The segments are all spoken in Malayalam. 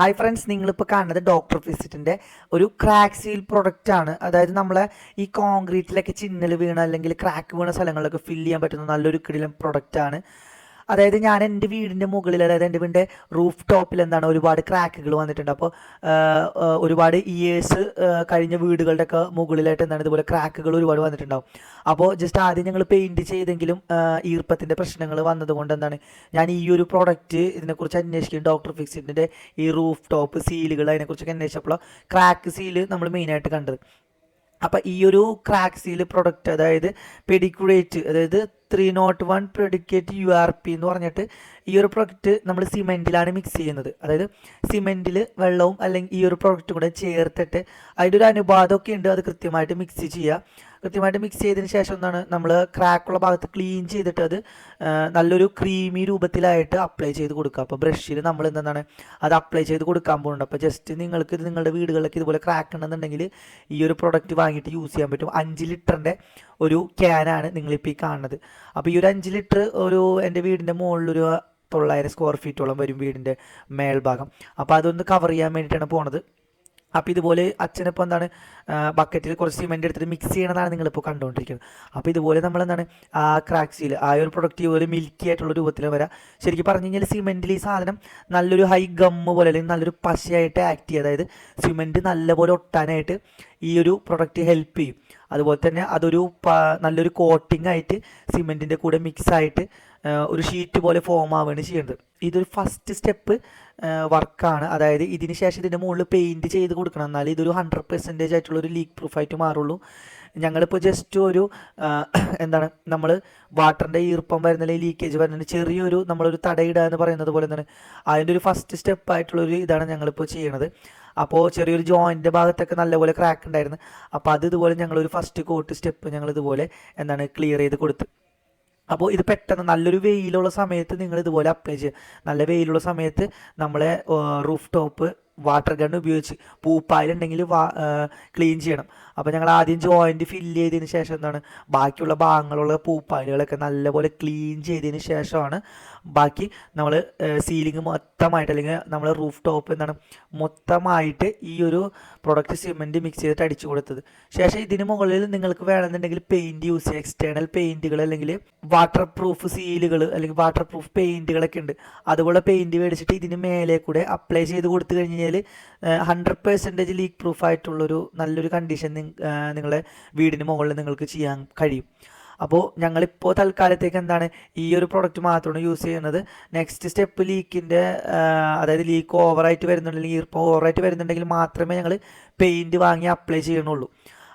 ഹായ് ഫ്രണ്ട്സ് നിങ്ങളിപ്പോൾ കാണുന്നത് ഡോക്ടർ ഫിസിറ്റിന്റെ ഒരു ക്രാക്ക് സീൽ പ്രൊഡക്റ്റ് ആണ്. അതായത് നമ്മളെ ഈ കോൺക്രീറ്റിലൊക്കെ ചിന്നൽ വീണ അല്ലെങ്കിൽ ക്രാക്ക് വീണ സ്ഥലങ്ങളിലൊക്കെ ഫില്ല് ചെയ്യാൻ പറ്റുന്ന നല്ലൊരു കിടിലം പ്രൊഡക്റ്റ് ആണ്. അതായത് ഞാൻ എന്റെ വീടിന്റെ മുകളിൽ അതായത് എന്റെ വീടിന്റെ റൂഫ് ടോപ്പിൽ എന്താണ് ഒരുപാട് ക്രാക്കുകൾ വന്നിട്ടുണ്ട്. അപ്പോൾ ഒരുപാട് ഇയേഴ്സ് കഴിഞ്ഞ വീടുകളുടെയൊക്കെ മുകളിലായിട്ട് എന്താണ് ഇതുപോലെ ക്രാക്കുകൾ ഒരുപാട് വന്നിട്ടുണ്ടാവും. അപ്പോൾ ജസ്റ്റ് ആദ്യം ഞങ്ങൾ പെയിന്റ് ചെയ്തെങ്കിലും ഈർപ്പത്തിന്റെ പ്രശ്നങ്ങൾ വന്നതുകൊണ്ട് എന്താണ് ഞാൻ ഈ ഒരു പ്രോഡക്റ്റ് ഇതിനെക്കുറിച്ച് അന്വേഷിക്കും ഡോക്ടർ ഫിക്സിന്റെ ഈ റൂഫ് ടോപ്പ് സീലുകൾ അതിനെക്കുറിച്ചൊക്കെ അന്വേഷിച്ചപ്പോൾ ക്രാക്ക് സീൽ നമ്മൾ മെയിനായിട്ട് കണ്ടത്. അപ്പം ഈ ഒരു ക്രാക്ക് സീൽ പ്രൊഡക്റ്റ് അതായത് പെഡിക്കുറേറ്റ് അതായത് three not one predicate U R P എന്ന് പറഞ്ഞിട്ട് ഈ ഒരു പ്രൊഡക്റ്റ് നമ്മൾ സിമെന്റിലാണ് മിക്സ് ചെയ്യുന്നത്. അതായത് സിമെന്റിൽ വെള്ളവും അല്ലെങ്കിൽ ഈ ഒരു പ്രൊഡക്റ്റും കൂടെ ചേർത്തിട്ട് അതിന്റെ ഒരു അനുപാതമൊക്കെ ഉണ്ട് അത് കൃത്യമായിട്ട് മിക്സ് ചെയ്യുക. കൃത്യമായിട്ട് മിക്സ് ചെയ്തതിന് ശേഷം എന്താണ് നമ്മൾ ക്രാക്കുള്ള ഭാഗത്ത് ക്ലീൻ ചെയ്തിട്ട് അത് നല്ലൊരു ക്രീമി രൂപത്തിലായിട്ട് അപ്ലൈ ചെയ്ത് കൊടുക്കുക. അപ്പോൾ ബ്രഷിൽ നമ്മൾ എന്താണ് അത് അപ്ലൈ ചെയ്ത് കൊടുക്കാൻ പോകുന്നുണ്ട് അപ്പോൾ ജസ്റ്റ് നിങ്ങൾക്ക് ഇത് നിങ്ങളുടെ വീടുകളിലൊക്കെ ഇതുപോലെ ക്രാക്ക് ഉണ്ടെന്നുണ്ടെങ്കിൽ ഈ ഒരു പ്രൊഡക്റ്റ് വാങ്ങിയിട്ട് യൂസ് ചെയ്യാൻ പറ്റും. അഞ്ച് ലിറ്ററിന്റെ ഒരു ക്യാനാണ് നിങ്ങളിപ്പോൾ ഈ കാണുന്നത്. അപ്പോൾ ഈ ഒരു അഞ്ച് ലിറ്റർ ഒരു എന്റെ വീടിന്റെ മുകളിലൊരു തൊള്ളായിരം സ്ക്വയർ ഫീറ്റോളം വരും വീടിന്റെ മേൽഭാഗം. അപ്പോൾ അതൊന്ന് കവർ ചെയ്യാൻ വേണ്ടിയിട്ടാണ് പോണത്. അപ്പോൾ ഇതുപോലെ അച്ഛനിപ്പോൾ എന്താണ് ബക്കറ്റിൽ കുറച്ച് സിമെന്റ് എടുത്തിട്ട് മിക്സ് ചെയ്യണമെന്നാണ് നിങ്ങളിപ്പോൾ കണ്ടുകൊണ്ടിരിക്കുന്നത് അപ്പോൾ ഇതുപോലെ നമ്മൾ എന്താണ് ആ ക്രാക്സിൽ ആ ഒരു പ്രൊഡക്റ്റ് ഒരു മിൽക്കി ആയിട്ടുള്ള രൂപത്തിൽ വരാം. ശരിക്കും പറഞ്ഞു കഴിഞ്ഞാൽ സിമെന്റിൽ ഈ സാധനം നല്ലൊരു ഹൈ ഗമ്മ് പോലെ അല്ലെങ്കിൽ നല്ലൊരു പശയായിട്ട് ആക്ട് ചെയ്യുക അതായത് സിമെന്റ് നല്ലപോലെ ഒട്ടാനായിട്ട് ഈ ഒരു പ്രൊഡക്റ്റ് ഹെൽപ്പ് ചെയ്യും. അതുപോലെ തന്നെ അതൊരു നല്ലൊരു കോട്ടിംഗ് ആയിട്ട് സിമെന്റിന്റെ കൂടെ മിക്സ് ആയിട്ട് ഒരു ഷീറ്റ് പോലെ ഫോം ആവുകയാണ് ചെയ്യുന്നത്. ഇതൊരു ഫസ്റ്റ് സ്റ്റെപ്പ് വർക്കാണ് അതായത് ഇതിന് ശേഷം ഇതിന്റെ മുകളിൽ പെയിന്റ് ചെയ്ത് കൊടുക്കണം. എന്നാലേ ഇതൊരു ഹൺഡ്രഡ് പെർസെന്റേജ് ആയിട്ടുള്ള ഒരു ലീക്ക് പ്രൂഫായിട്ട് മാറുള്ളൂ. ഞങ്ങളിപ്പോൾ ജസ്റ്റ് ഒരു എന്താണ് നമ്മൾ വാട്ടറിന്റെ ഈർപ്പം വരുന്ന ലീക്കേജ് വരുന്ന ചെറിയൊരു നമ്മളൊരു തടയിടുക എന്ന് പറയുന്നത് പോലെ എന്താണ് അതിന്റെ ഒരു ഫസ്റ്റ് സ്റ്റെപ്പ് ആയിട്ടുള്ളൊരു ഇതാണ് ഞങ്ങളിപ്പോൾ ചെയ്യണത്. അപ്പോൾ ചെറിയൊരു ജോയിന്റെ ഭാഗത്തൊക്കെ നല്ലപോലെ ക്രാക്ക് ഉണ്ടായിരുന്നു. അപ്പോൾ അത് ഇതുപോലെ ഞങ്ങളൊരു ഫസ്റ്റ് കോട്ട് സ്റ്റെപ്പ് ഞങ്ങൾ ഇതുപോലെ എന്താണ് ക്ലിയർ ചെയ്ത് കൊടുത്ത്. അപ്പോൾ ഇത് പെട്ടെന്ന് നല്ലൊരു വെയിലുള്ള സമയത്ത് നിങ്ങൾ ഇതുപോലെ അപ്ലൈ ചെയ്യുക. നല്ല വെയിലുള്ള സമയത്ത് നമ്മളെ റൂഫ് ടോപ്പ് വാട്ടർ ഗൺ ഉപയോഗിച്ച് പൂപ്പായിലുണ്ടെങ്കിൽ വാ ക്ലീൻ ചെയ്യണം. അപ്പോൾ ഞങ്ങൾ ആദ്യം ജോയിന്റ് ഫില്ല് ചെയ്തതിന് ശേഷം എന്താണ് ബാക്കിയുള്ള ഭാഗങ്ങളുള്ള പൂപ്പായലുകളൊക്കെ നല്ലപോലെ ക്ലീൻ ചെയ്തതിന് ശേഷമാണ് ബാക്കി നമ്മൾ സീലിംഗ് മൊത്തമായിട്ട് അല്ലെങ്കിൽ നമ്മൾ റൂഫ് ടോപ്പ് എന്താണ് മൊത്തമായിട്ട് ഈ ഒരു പ്രൊഡക്റ്റ് സിമെന്റ് മിക്സ് ചെയ്തിട്ട് അടിച്ചു കൊടുത്തത്. ശേഷം ഇതിന് മുകളിൽ നിങ്ങൾക്ക് വേണമെന്നുണ്ടെങ്കിൽ പെയിന്റ് യൂസ് ചെയ്യുക എക്സ്റ്റേണൽ പെയിന്റുകൾ അല്ലെങ്കിൽ വാട്ടർ പ്രൂഫ് സീലുകൾ അല്ലെങ്കിൽ വാട്ടർ പ്രൂഫ് പെയിന്റുകളൊക്കെ ഉണ്ട്. അതുപോലെ പെയിന്റ് മേടിച്ചിട്ട് ഇതിന് മേലെ കൂടെ അപ്ലൈ ചെയ്ത് കൊടുത്തു കഴിഞ്ഞ് കഴിഞ്ഞാൽ ഹൺഡ്രഡ് പെർസെന്റേജ് ലീക്ക് പ്രൂഫ് ആയിട്ടുള്ളൊരു നല്ലൊരു കണ്ടീഷൻ നിങ്ങളുടെ വീടിന് മുകളിൽ നിങ്ങൾക്ക് ചെയ്യാൻ കഴിയും. അപ്പോൾ ഞങ്ങളിപ്പോൾ തൽക്കാലത്തേക്ക് എന്താണ് ഈ ഒരു പ്രൊഡക്റ്റ് മാത്രമാണ് യൂസ് ചെയ്യുന്നത്. നെക്സ്റ്റ് സ്റ്റെപ്പ് ലീക്കിന്റെ അതായത് ലീക്ക് ഓവറായിട്ട് വരുന്നുണ്ടെങ്കിൽ ഈർപ്പം ഓവറായിട്ട് വരുന്നുണ്ടെങ്കിൽ മാത്രമേ ഞങ്ങൾ പെയിന്റ് വാങ്ങി അപ്ലൈ ചെയ്യണുള്ളൂ.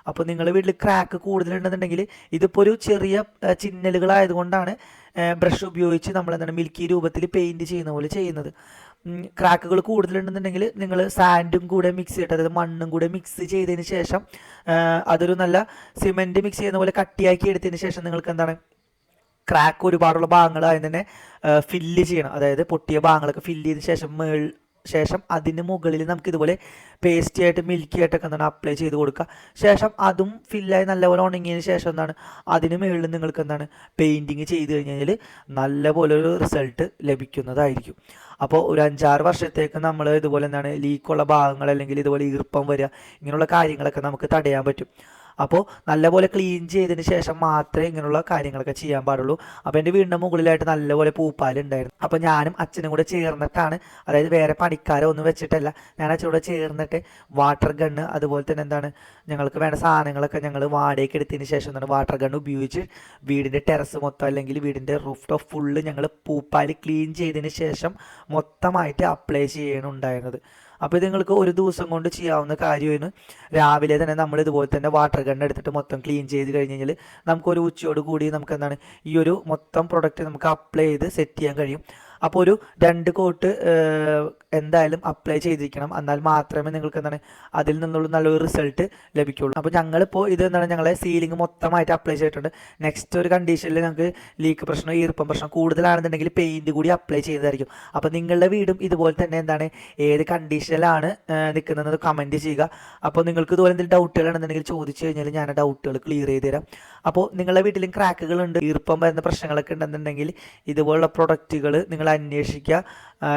അപ്പോൾ നിങ്ങളുടെ വീട്ടിൽ ക്രാക്ക് കൂടുതലുണ്ടെന്നുണ്ടെങ്കിൽ ഇതിപ്പോൾ ഒരു ചെറിയ ചിന്നലുകളായതുകൊണ്ടാണ് ബ്രഷ് ഉപയോഗിച്ച് നമ്മൾ എന്താണ് മിൽക്കി രൂപത്തിൽ പെയിന്റ് ചെയ്യുന്ന പോലെ ചെയ്യുന്നത്. ക്രാക്കുകൾ കൂടുതലുണ്ടെന്നുണ്ടെങ്കിൽ നിങ്ങൾ സാൻഡും കൂടെ മിക്സ് ചെയ്തിട്ട് അതായത് മണ്ണും കൂടെ മിക്സ് ചെയ്തതിന് ശേഷം അതൊരു നല്ല സിമെന്റ് മിക്സ് ചെയ്യുന്ന പോലെ കട്ടിയാക്കി എടുത്തതിന് ശേഷം നിങ്ങൾക്ക് എന്താണ് ക്രാക്ക് ഒരുപാടുള്ള ഭാഗങ്ങൾ അതിന് തന്നെ ഫില്ല് ചെയ്യണം. അതായത് പൊട്ടിയ ഭാഗങ്ങളൊക്കെ ഫില്ല് ചെയ്തതിന് ശേഷം മേൾ ശേഷം അതിന് മുകളിൽ നമുക്ക് ഇതുപോലെ പേസ്റ്റി ആയിട്ട് മിൽക്കി ആയിട്ടൊക്കെ എന്താണ് അപ്ലൈ ചെയ്ത് കൊടുക്കുക. ശേഷം അതും ഫില്ലായി നല്ലപോലെ ഉണങ്ങിയതിന് ശേഷം എന്താണ്? അതിന് മുകളിൽ നിങ്ങൾക്ക് എന്താണ്? പെയിന്റിങ് ചെയ്ത് കഴിഞ്ഞാൽ നല്ലപോലെ ഒരു റിസൾട്ട് ലഭിക്കുന്നതായിരിക്കും. അപ്പോൾ ഒരു അഞ്ചാറ് വർഷത്തേക്ക് നമ്മൾ ഇതുപോലെ എന്താണ് ലീക്കുള്ള ഭാഗങ്ങൾ അല്ലെങ്കിൽ ഇതുപോലെ ഈർപ്പം വരിക ഇങ്ങനെയുള്ള കാര്യങ്ങളൊക്കെ നമുക്ക് തടയാൻ പറ്റും. അപ്പോൾ നല്ലപോലെ ക്ലീൻ ചെയ്തതിന് ശേഷം മാത്രമേ ഇങ്ങനെയുള്ള കാര്യങ്ങളൊക്കെ ചെയ്യാൻ പാടുള്ളൂ. അപ്പോൾ എന്റെ വീടിന്റെ മുകളിലായിട്ട് നല്ലപോലെ പൂപ്പാലുണ്ടായിരുന്നു അപ്പോൾ ഞാനും അച്ഛനും കൂടെ ചേർന്നിട്ടാണ് അതായത് വേറെ പണിക്കാരെ ഒന്നും വെച്ചിട്ടല്ല ഞാൻ അച്ഛനോട് ചേർന്നിട്ട് വാട്ടർ ഗണ്ണ് അതുപോലെ തന്നെ എന്താണ് ഞങ്ങൾക്ക് വേണ്ട സാധനങ്ങളൊക്കെ ഞങ്ങൾ വാടകയ്ക്ക് എടുത്തതിന് ശേഷം എന്താണ് വാട്ടർ ഗണ്ണ് ഉപയോഗിച്ച് വീടിന്റെ ടെറസ് മൊത്തം അല്ലെങ്കിൽ വീടിന്റെ റൂഫ് ടോപ്പ് ഫുള്ള് ഞങ്ങൾ പൂപ്പാൽ ക്ലീൻ ചെയ്തതിന് ശേഷം മൊത്തമായിട്ട് അപ്ലൈ ചെയ്യണുണ്ടായിരുന്നത്. അപ്പോൾ ഇത് നിങ്ങൾക്ക് ഒരു ദിവസം കൊണ്ട് ചെയ്യാവുന്ന കാര്യമായിരുന്നു. രാവിലെ തന്നെ നമ്മൾ ഇതുപോലെ തന്നെ വാട്ടർ ഗൺ എടുത്തിട്ട് മൊത്തം ക്ലീൻ ചെയ്ത് കഴിഞ്ഞ് കഴിഞ്ഞാൽ നമുക്കൊരു ഉച്ചയോട് കൂടി നമുക്ക് എന്താണ് ഈ ഒരു മൊത്തം പ്രൊഡക്റ്റ് നമുക്ക് അപ്ലൈ ചെയ്ത് സെറ്റ് ചെയ്യാൻ കഴിയും. അപ്പോൾ ഒരു രണ്ട് കോട്ട് എന്തായാലും അപ്ലൈ ചെയ്തിരിക്കണം. എന്നാൽ മാത്രമേ നിങ്ങൾക്ക് എന്താണ് അതിൽ നിന്നുള്ള നല്ലൊരു റിസൾട്ട് ലഭിക്കുള്ളൂ. അപ്പോൾ ഞങ്ങളിപ്പോൾ ഇത് എന്താണ് ഞങ്ങളെ സീലിംഗ് മൊത്തമായിട്ട് അപ്ലൈ ചെയ്തിട്ടുണ്ട്. നെക്സ്റ്റ് ഒരു കണ്ടീഷനിൽ ഞങ്ങൾക്ക് ലീക്ക് പ്രശ്നം ഈർപ്പം പ്രശ്നം കൂടുതലാണെന്നുണ്ടെങ്കിൽ പെയിന്റ് കൂടി അപ്ലൈ ചെയ്തതായിരിക്കും. അപ്പോൾ നിങ്ങളുടെ വീടും ഇതുപോലെ തന്നെ എന്താണ് ഏത് കണ്ടീഷനിലാണ് നിൽക്കുന്നത് കമന്റ് ചെയ്യുക. അപ്പോൾ നിങ്ങൾക്ക് ഇതുപോലെ എന്തെങ്കിലും ഡൗട്ടുകളാണെന്നുണ്ടെങ്കിൽ ചോദിച്ചു കഴിഞ്ഞാൽ ഞാൻ ആ ഡൗട്ടുകൾ ക്ലിയർ ചെയ്ത് തരാം. അപ്പോൾ നിങ്ങളുടെ വീട്ടിലും ക്രാക്കുകളുണ്ട് ഈർപ്പം വരുന്ന പ്രശ്നങ്ങളൊക്കെ ഉണ്ടെന്നുണ്ടെങ്കിൽ ഇതുപോലുള്ള പ്രൊഡക്റ്റുകൾ നിങ്ങൾ അന്വേഷിക്കുക.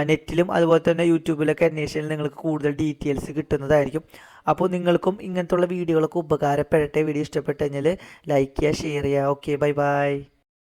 നെറ്റിലും അതുപോലെ തന്നെ യൂട്യൂബിലൊക്കെ അന്വേഷിച്ചാൽ നിങ്ങൾക്ക് കൂടുതൽ ഡീറ്റെയിൽസ് കിട്ടുന്നതായിരിക്കും. അപ്പോൾ നിങ്ങൾക്കും ഇങ്ങനത്തുള്ള വീഡിയോകളൊക്കെ ഉപകാരപ്പെടട്ടെ. വീഡിയോ ഇഷ്ടപ്പെട്ട് കഴിഞ്ഞാൽ ലൈക്ക് ചെയ്യുക ഷെയർ ചെയ്യുക. Okay bye bye.